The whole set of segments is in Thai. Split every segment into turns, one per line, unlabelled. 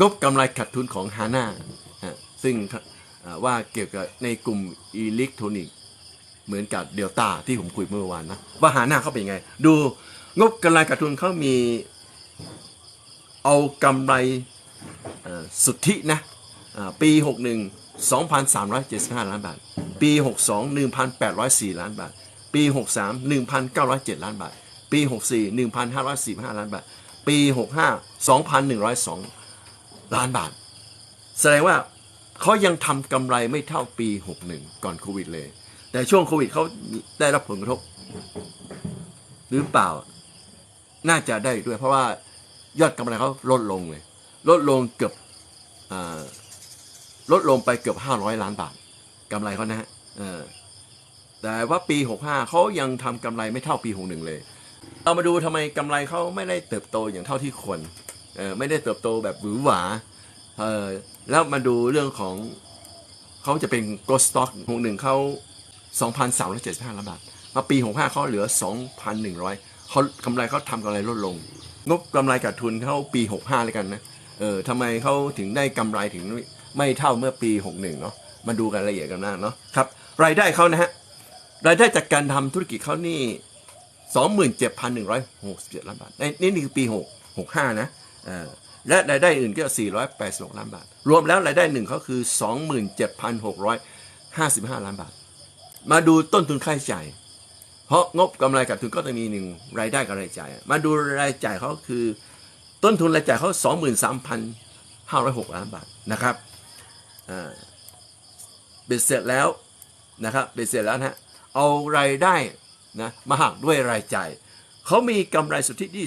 งบกำไรขาดทุนของฮาน่าซึ่งว่าเกี่ยวกับในกลุ่มอิเล็กทรอนิกส์เหมือนกับเดลต้าที่ผมคุยเมื่อวานนะว่าฮาน่าเขาเป็นยังไง ดูงบกำไรขาดทุนเขามีเอากำไรสุทธินะอ่าปี 61 2,375 ล้านบาท ปี 62 1,804 ล้านบาท ปี 63 1,907 ล้านบาท ปี 64 1,545 ล้านบาท ปี 65 2,102 ล้านบาท แสดงว่าเขายังทำกำไรไม่เท่าปี 61 ก่อนโควิดเลย แต่ช่วงโควิดเขาได้รับผลกระทบ หรือเปล่า น่าจะได้ด้วย เพราะว่ายอดกำไรเขาลดลงเลย ลดลงเกือบอลดลงไปเกือบ 500 ล้านบาทกำไรเขานะฮะแต่ว่าปี 65เขายังทำกำไรไม่เท่าปี 61 เลย เรามาดูทำไมกำไรเขาไม่ได้เติบโตอย่างเท่าที่ควร เออไม่ได้เติบโตแบบหวือหวาเออแล้วมาดูเรื่องของเขาจะเป็น growth stock หกหนึ่งเขา2,375ล้านบาทมาปี 65เขาเหลือ 2,100เขากำไรเขาทำกำไรลดลง งบกำไรขาดทุนเขาปี 65เลยกันนะเออทำไมเขาถึงได้กำไรถึงไม่เท่าเมื่อปี 61เนาะมาดูกันละเอียดกันหน้าเนาะครับรายได้เขานะฮะรายได้จากการทำธุรกิจเขานี่ 27,167ล้านบาทในนี่นี่คือปี 6 65นะ และรายได้อื่นก็ 486 ล้านบาท รวมแล้วรายได้หนึ่งเขาคือ 27,655 ล้านบาท มาดูต้นทุนค่าใช้จ่าย เพราะงบกำไรขาดทุนก็จะมีหนึ่งรายได้กับรายจ่าย มาดูรายจ่ายเขาคือ ต้นทุนรายจ่ายเขา 23,506 ล้านบาทนะครับเบ็ดเสร็จแล้วนะครับเบ็ดเสร็จแล้วนะฮะเอารายได้นะมาหักด้วยรายจ่ายเขามีกำไรสุทธิที่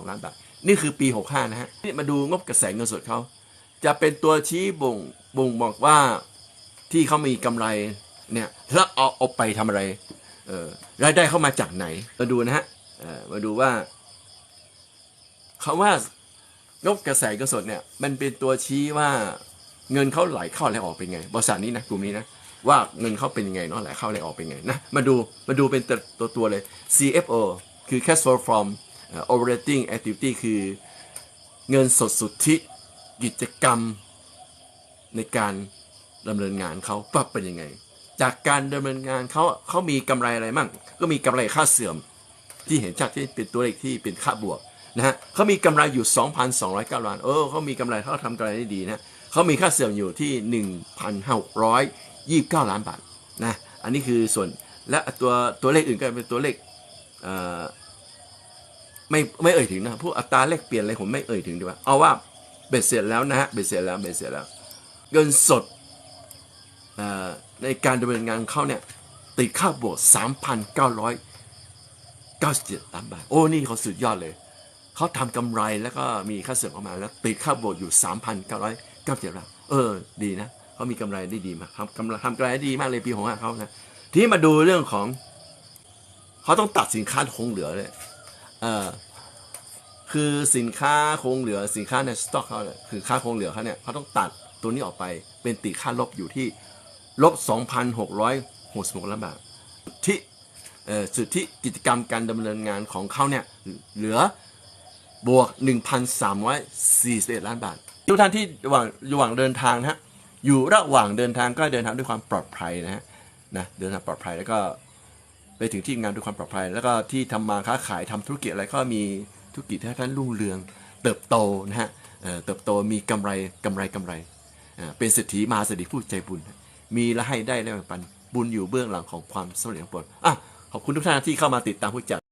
2,102 ล้านบาท นี่คือปี 65 นะฮะนี่มาดูงบกระแสเงินสดเขา จะเป็นตัวชี้บ่งบ่งบอกว่าที่เขามีกำไรเนี่ยแล้วเอาเอาไปทำอะไรเออรายได้เข้ามาจากไหน มาดูนะฮะมาดูว่าคำว่างบกระแสเงินสดเนี่ย มันเป็นตัวชี้ว่าเงินเขาไหลเข้าไหลออกเป็นไง บริษัทนี้นะกลุ่มนี้นะว่าเงินเขาเป็นยังไงเนาะไหลเข้าไหลออกเป็นไงนะมาดูมาดูเป็นตัวตัวเลย CFO คือ cash flow from operating activity คือเงินสดสุทธิกิจกรรมในการดำเนินงานเขาปรับเป็นยังไง จากการดำเนินงานเขาเขามีกำไรอะไรมั่ง ก็มีกำไรค่าเสื่อมที่เห็นชัดที่เป็นตัวเลขที่เป็นค่าบวกนะฮะเขามีกำไรอยู่ 2,209ล้านเออเขามีกำไรเขาทำกำไรได้ดีนะเขามีค่าเสื่อมอยู่ที่ 1,629 ล้านบาทนะอันนี้คือส่วนและตัวตัวเลขอื่นก็เป็นตัวเลขเอ่อ ไม่ไม่เอ่ยถึงนะพวกอัตราแลกเปลี่ยนอะไรผมไม่เอ่ยถึงดีกว่าเอาว่าเบ็ดเสร็จแล้วนะฮะเบ็ดเสร็จแล้วเบ็ดเสร็จแล้ว เงินสดในการดำเนินงานของเขาเนี่ยติดค่าบวก 3,997ล้านบาท โอ้ นี่เขาสุดยอดเลย เขาทำกำไรแล้วก็มีค่าเสื่อมเข้ามาแล้วติดค่าโบวกอยู่ 3,997ล้านเออ ดีนะ เขามีกำไรได้ดีมากทำกำไรทำกำไรได้ดีมากเลยปีของเขานะ ทีนี้มาดูเรื่องของ เขาต้องตัดสินค้าคงเหลือเลย เออคือสินค้าคงเหลือสินค้าในสต็อกเขาเนี่ยคือค่าคงเหลือเขาเนี่ยเขาต้องตัดตัวนี้ออกไปเป็นติดค่าลบอยู่ที่ลบ 2,666ล้านบาทที่สุทธิกิจกรรมการดำเนินงานของเขาเนี่ยเหลือบวก 1,341 ล้านบาท ทุกท่านที่ระหว่างระหว่างเดินทางนะฮะอยู่ระหว่างเดินทางก็เดินทางด้วยความปลอดภัยนะฮะนะเดินทางปลอดภัยแล้วก็ ไปถึงที่งานด้วยความปลอดภัย แล้วก็ที่ทำมาค้าขายทำธุรกิจอะไรก็มีธุรกิจที่ท่านรุ่งเรือง เติบโตนะฮะเติบโตมีกำไรกำไรกำไร เป็นเศรษฐีมาเศรษฐีผู้ใจบุญ มีและให้ได้และแบ่งปันบุญอยู่เบื้องหลังของความสำเร็จของปนอะขอบคุณทุกท่านที่เข้ามาติดตามผู้จัด